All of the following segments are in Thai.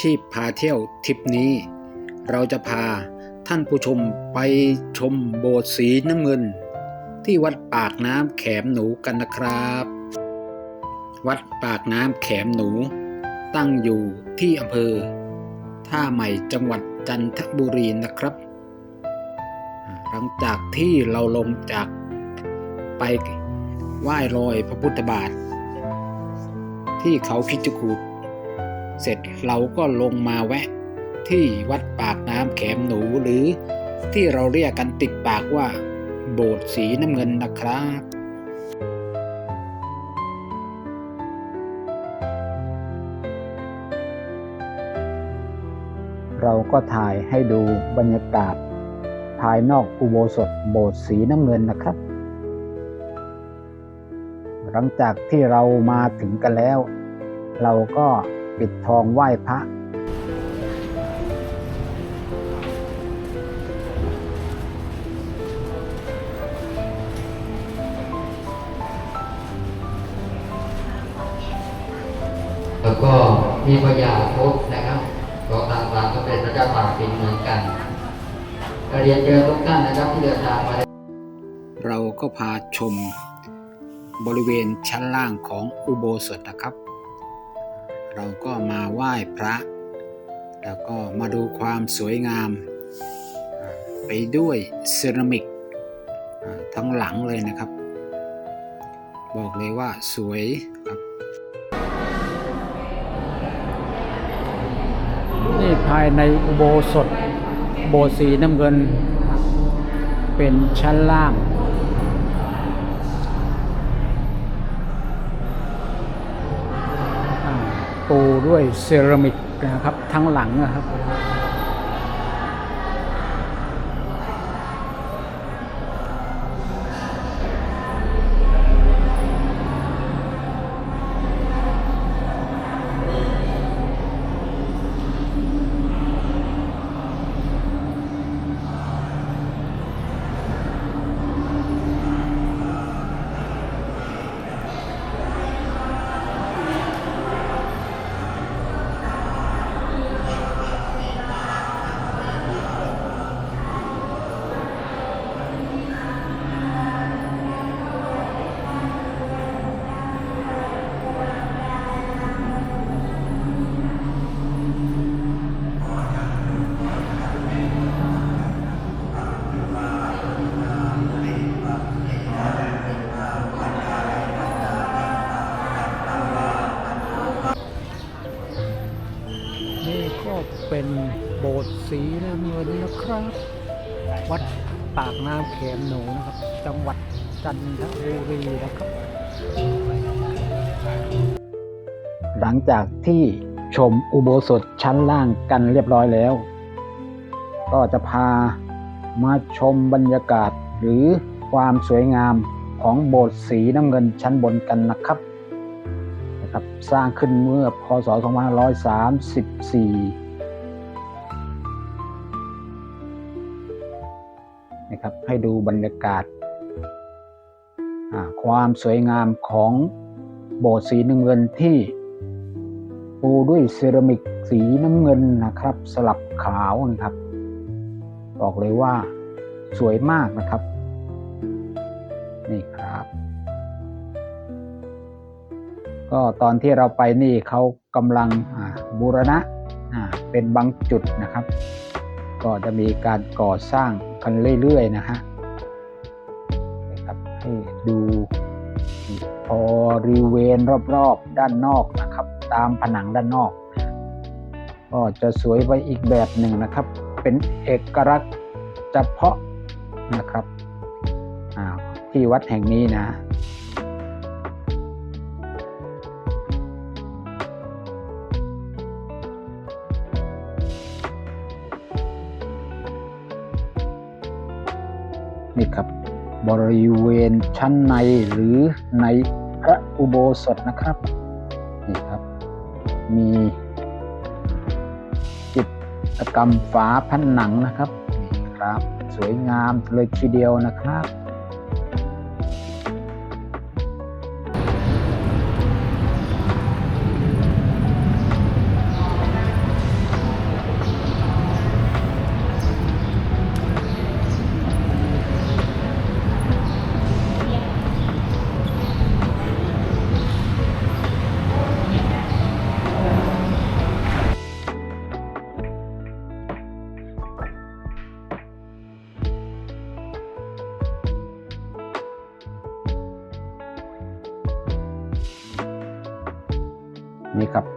ชีพพาเที่ยวทริปนี้ เราจะพาท่านผู้ชมไปชมโบสถ์สีน้ำเงิน ที่วัดปากน้ำแขมหนูกันนะครับ วัดปากน้ำแขมหนู ตั้งอยู่ที่อำเภอ ท่าใหม่จังหวัดจันทบุรีนะครับ หลังจากที่เราลงจากไปไหว้รอยพระพุทธบาท ที่เขาคิดจกูด เสร็จเราก็ลงมาแวะ ที่วัดปากน้ำแขมหนูหรือที่เราเรียกกันติดปากว่า โบสถ์สีน้ำเงินนะครับเราก็ถ่ายให้ดูบรรยากาศ ภายนอกอุโบสถโบสถ์สีน้ำเงินนะครับ หลังจากที่เรามาถึงกันแล้ว เราก็ ปิดทองไหว้พระแล้วก็มีพยาพจน์นะครับก็ตามความสำเร็จพระเจ้าตากสินเหมือนกันก็เรียนเจอทุกท่านนะครับที่เดินทางมาเราก็พาชมบริเวณชั้นล่างของอุโบสถนะครับ เราก็มาไหว้พระ แล้วก็มาดูความสวยงาม ไปด้วยเซรามิกทั้งหลังเลยนะครับ บอกเลยว่าสวยครับนี่ภายในอุโบสถโบสถ์สีน้ำเงิน เป็นชั้นล่าง อ่าปู ด้วยเซรามิกนะครับทั้งหลังนะครับ นนะครับ วัดปากน้ำเขมหนูนะครับ จังหวัดจันทบุรีนะครับ หลังจากที่ชมอุโบสถชั้นล่างกันเรียบร้อยแล้ว ก็จะพามาชมบรรยากาศหรือความสวยงามของโบสถ์สีน้ำเงินชั้นบนกันนะครับนะครับ สร้างขึ้นเมื่อพศ 2534 ให้ดูบรรยากาศ ความสวยงามของโบสถ์สีน้ำเงินที่ปูด้วยเซรามิกสีน้ำเงินนะครับ สลับขาวนะครับ บอกเลยว่าสวยมากนะครับ นี่ครับ ก็ตอนที่เราไปนี่เขากำลังบูรณะเป็นบางจุดนะครับ ก็จะมีการก่อสร้าง กันเรื่อยๆนะฮะนะครับให้ดูพอริเวนรอบๆด้านนอกนะครับ ตามผนังด้านนอก ก็จะสวยไปอีกแบบหนึ่งนะครับ เป็นเอกลักษณ์เฉพาะนะครับที่วัดแห่งนี้นะ บริเวณชั้นในหรือในพระอุโบสถนะครับนี่ครับ มีจิตกรรมฝาผนังนะครับนี่ครับ สวยงามเลยทีเดียวนะครับ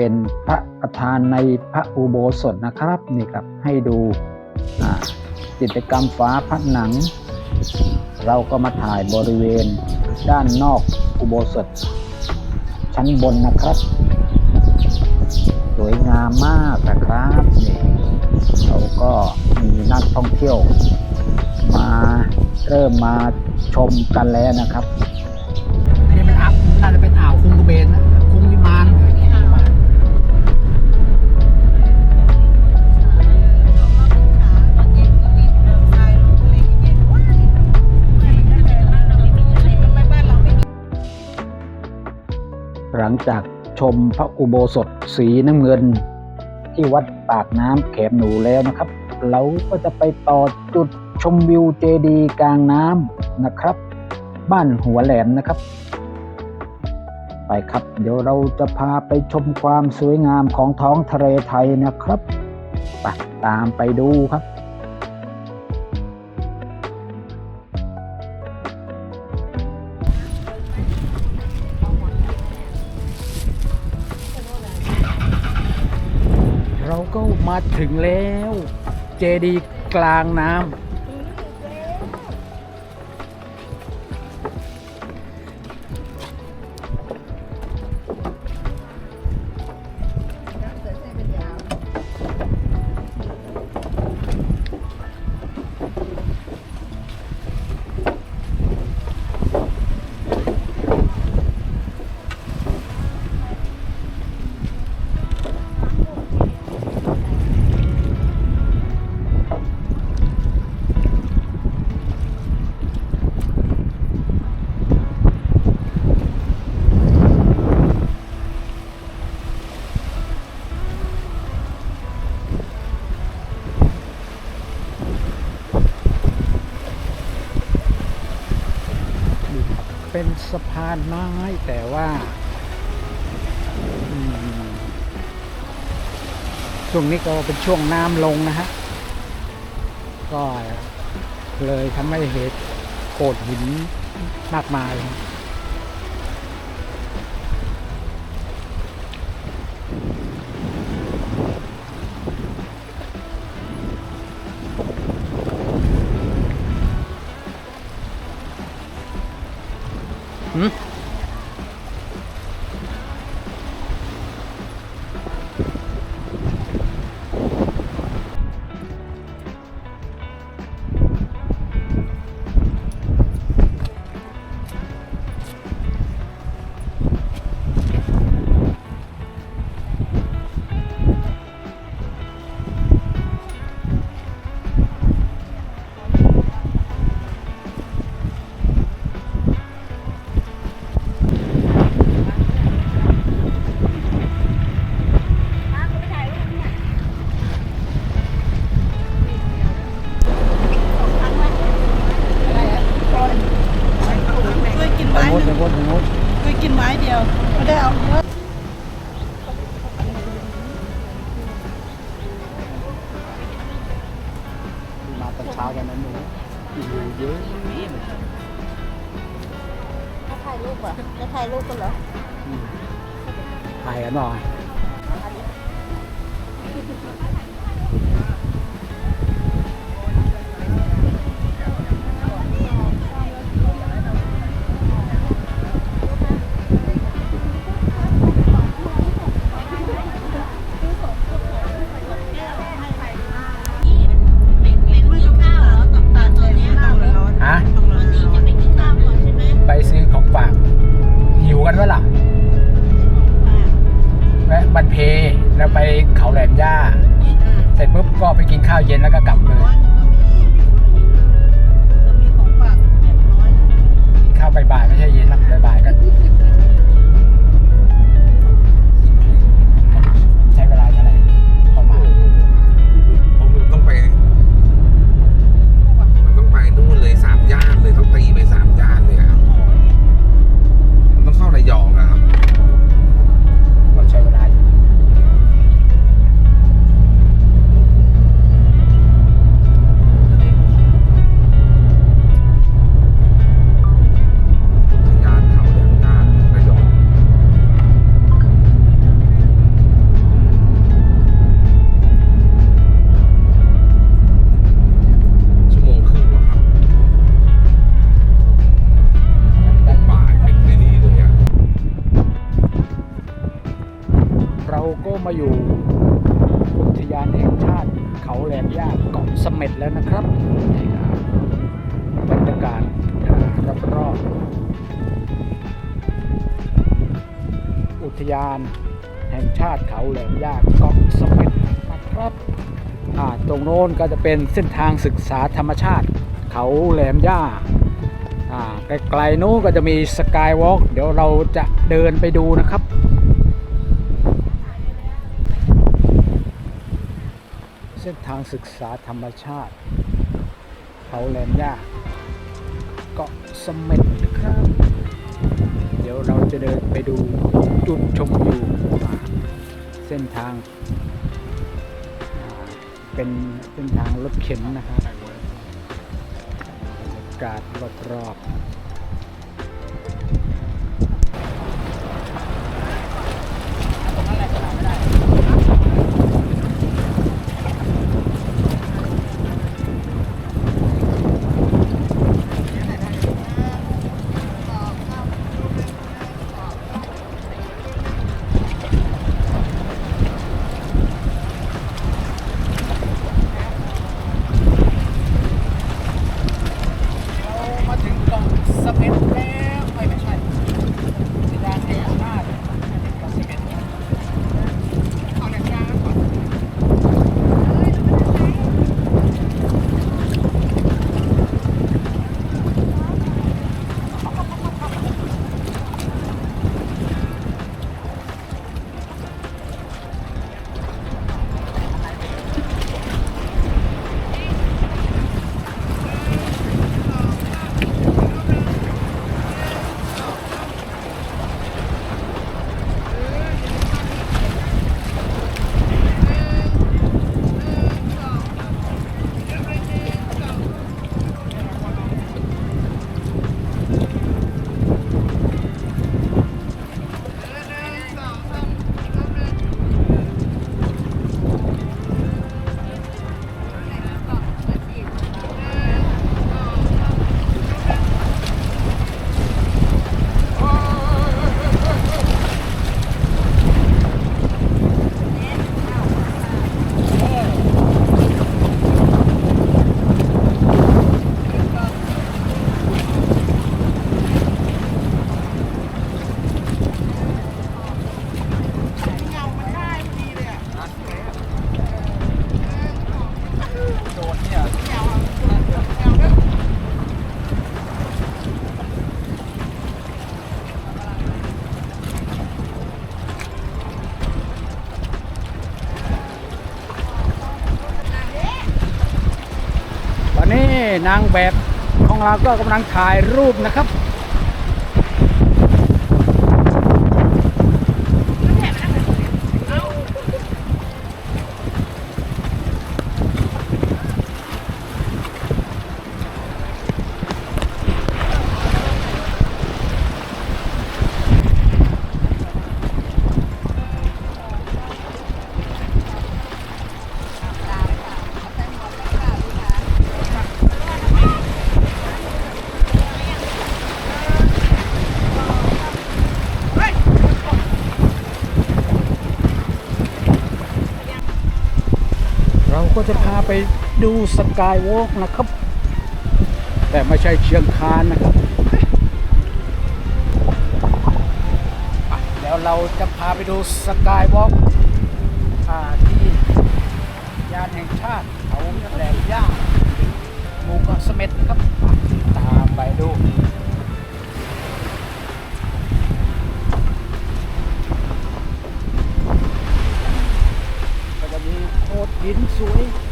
เป็นพระประธานในพระอุโบสถนะครับนี่ครับให้ดูจิตกรรมฝาผนัง เราก็มาถ่ายบริเวณด้านนอกอุโบสถ ชั้นบนนะครับ สวยงามมากนะครับนี่เราก็มีนักท่องเที่ยว มาเริ่มมาชมกันแล้วนะครับอันนี้เป็นอ่าวน่าจะเป็นอ่าวคุงกระเบนนะ หลังจากชมพระอุโบสถสีน้ำเงิน ที่วัดปากน้ำแขมหนูแล้วนะครับ เราก็จะไปต่อจุดชมวิวเจดีกลางน้ำนะครับ บ้านหัวแหลมนะครับ ไปครับ เดี๋ยวเราจะพาไปชมความสวยงามของท้องทะเลไทยนะครับไปตามไปดูครับ ก็มาถึงแล้ว เจดีกลางน้ำ เป็นสะพานไม้แต่ว่าช่วงนี้ก็เป็นช่วงน้ำลงนะฮะ ก็เลยทำให้เหตุโขดหินมากมาย ทยาน แห่งชาติเขาแหลมย่าเกาะเสม็ดนะครับตรงโน้นก็จะเป็นเส้นทางศึกษาธรรมชาติ เขาแหลมย่าไกลๆนู้นก็จะมีสกายวอล์กเดี๋ยวเราจะเดินไปดูนะครับเส้นทางศึกษาธรรมชาติ เขาแหลมย่าเกาะเสม็ดนะครับ ดี๋ยวเราจะเดินไปดูจุดชมวิวเส้นทาง เป็นเส้นทางรถเข็นนะครับบรรยากาศรอบๆ นางแบบของเราก็กำลังถ่ายรูปนะครับ ก็จะพาไปดูสกายวอล์กนะครับ แต่ไม่ใช่เชียงคานนะครับอะเดี๋ยวเราจะพาไปดูสกายวอล์กที่ยานแห่งชาติเขาแหลมย่าหมู่เกาะเสม็ดนะครับ ตามไปดู โขดหินสวย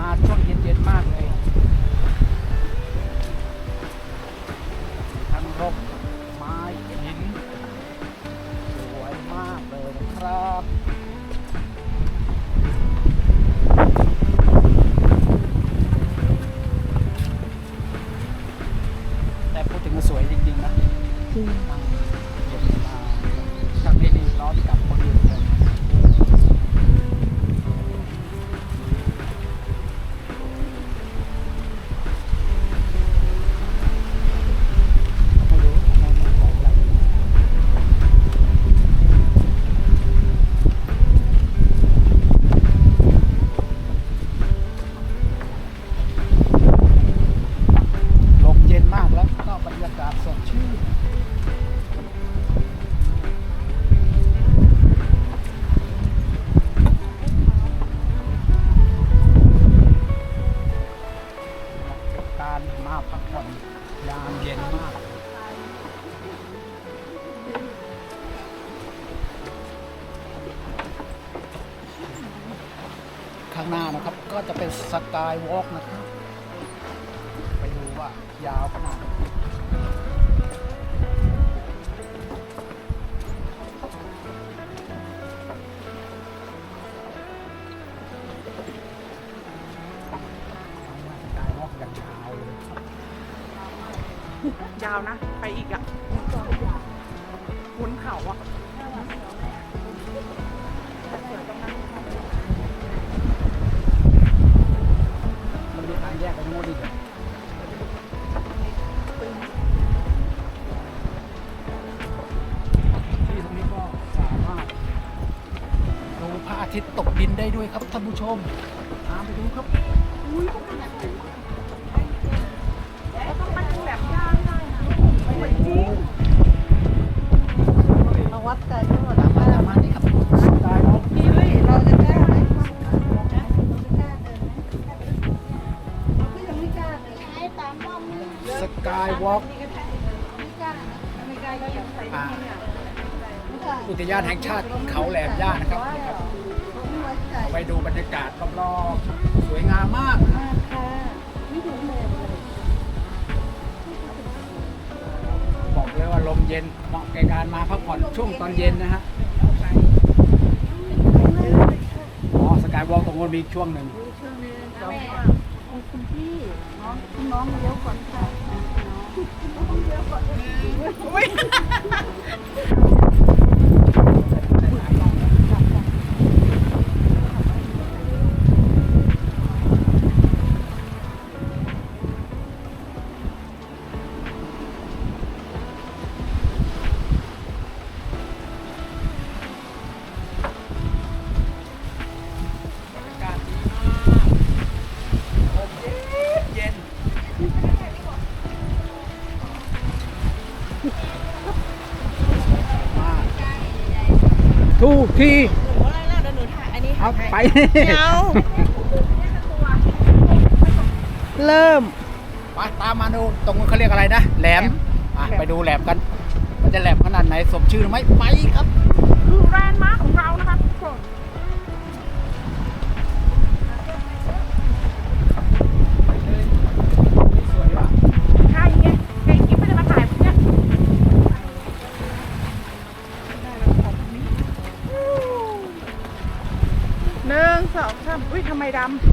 Mart กายวอล์กนะ ชม ช่วงตอนเย็นนะฮะอ๋อสกายวอล์กตรงนู้นมีช่วงหนึ่งคุณพี่น้องคุณน้องเลี้ยวก่อนค่ะไม่ ทูกทีเอาไปเริ่ม ไปตามมาดูตรงนู้นเขาเรียกอะไรนะแหลม ไปดูแหลมกัน มันจะแหลมขนาดไหนสมชื่อหรือไม่ไปครับ คือแรนด์มาร์ของเรานะครับ I am.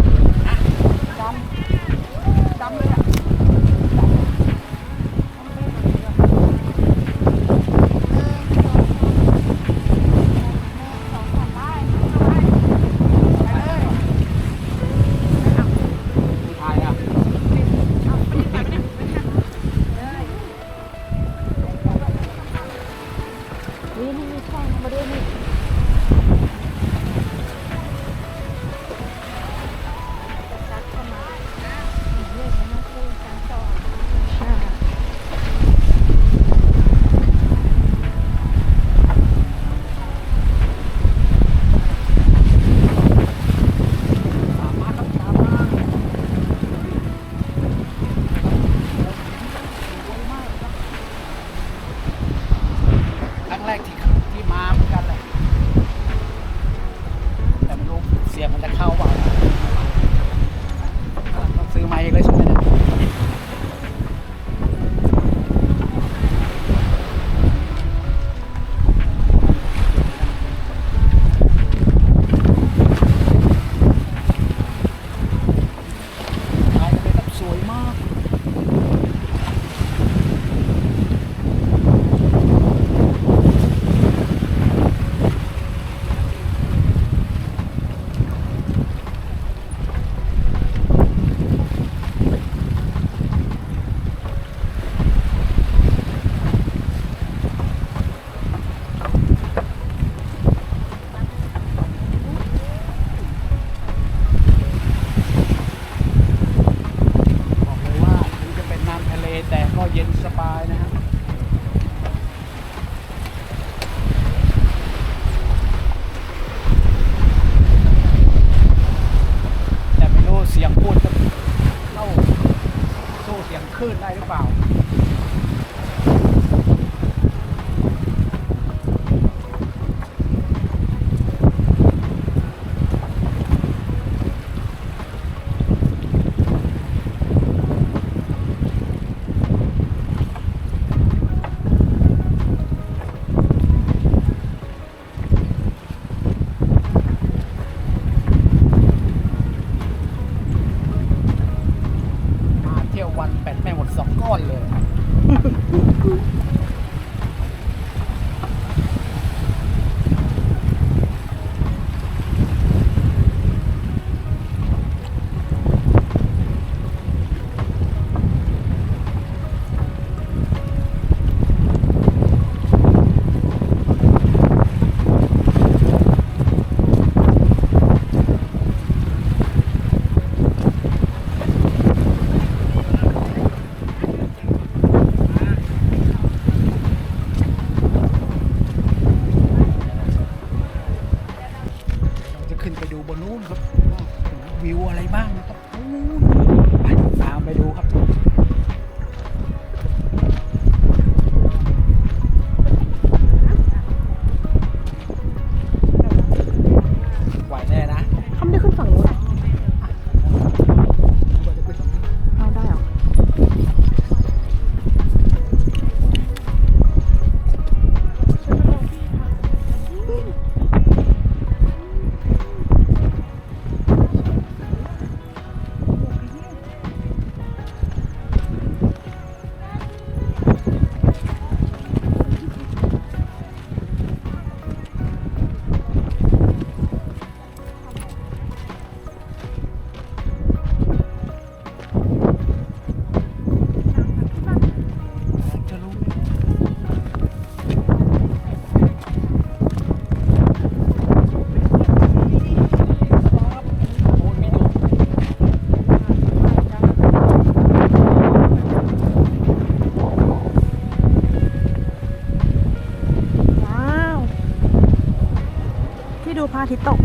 ดูพระอาทิตย์ตก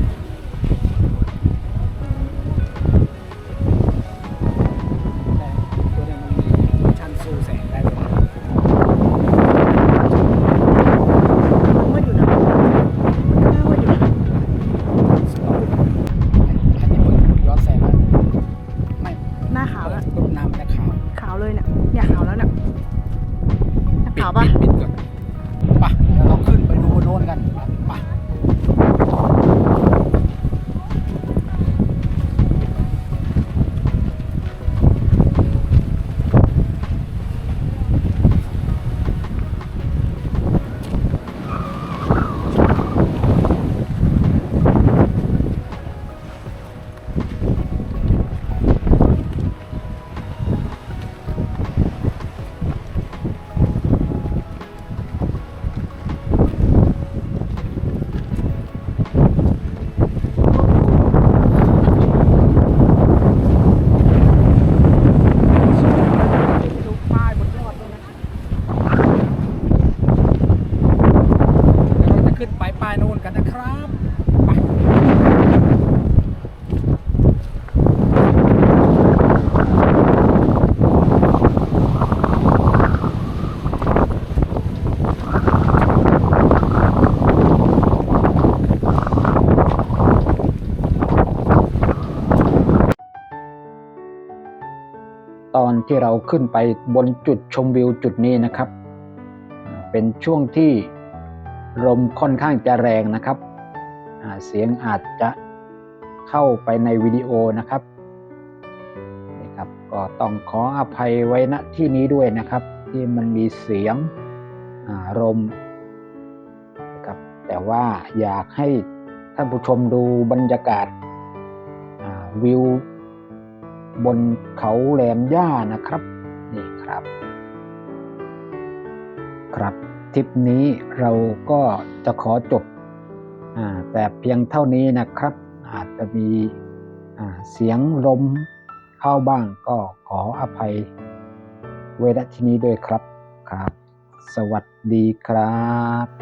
ที่เราขึ้นไปบนจุดชมวิวจุดนี้นะครับ เป็นช่วงที่ลมค่อนข้างจะแรงนะครับ เสียงอาจจะเข้าไปในวิดีโอนะครับนี่ครับ ก็ต้องขออภัยไว้ณที่นี้ด้วยนะครับ ที่มันมีเสียงลมนะครับแต่ว่าอยากให้ท่านผู้ชมดูบรรยากาศวิว บนเขาแหลมย่านะครับนี่ครับ ครับทริปนี้เราก็จะขอจบอ่าแต่เพียงเท่านี้นะครับ อาจจะมีเสียงลมเข้าบ้างก็ขออภัยไว้ณที่นี้ด้วยครับครับ สวัสดีครับ